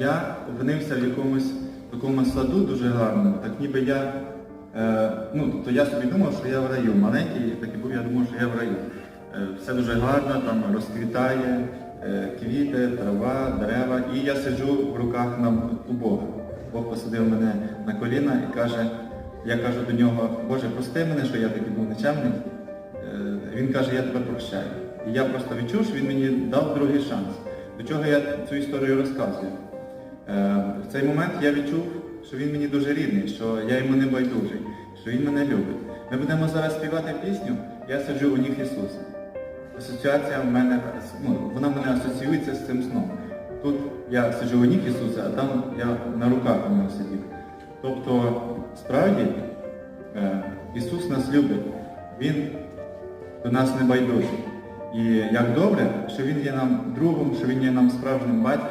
я опинився в якомусь такому саду дуже гарному, так ніби я, е, ну, тобто я собі думав, що я в раю. Маленький, так і був, я думав, що я в раю. Е, все дуже гарно, там розквітає, е, квіти, трава, дерева. І я сиджу в руках на, у Бога. Бог посадив мене на коліна і каже, я кажу до нього, Боже, прости мене, що я такий був нечемний. Е, Він каже, я тебе прощаю. І я просто відчув, що він мені дав другий шанс. До чого я цю історію розказую? Е, В цей момент я відчув, що він мені дуже рідний, що я йому не байдужий, що він мене любить. Ми будемо зараз співати пісню Я сиджу у ніг Ісуса. Асоціація в мене, ну, вона мене асоціюється з цим сном. Тут я сиджу у ніг Ісуса, а там я на руках у нього сидів. Тобто, справді, е, Ісус нас любить, Він до нас не байдужий. І як добре, що Він є нам другом, що Він є нам справжнім батьком.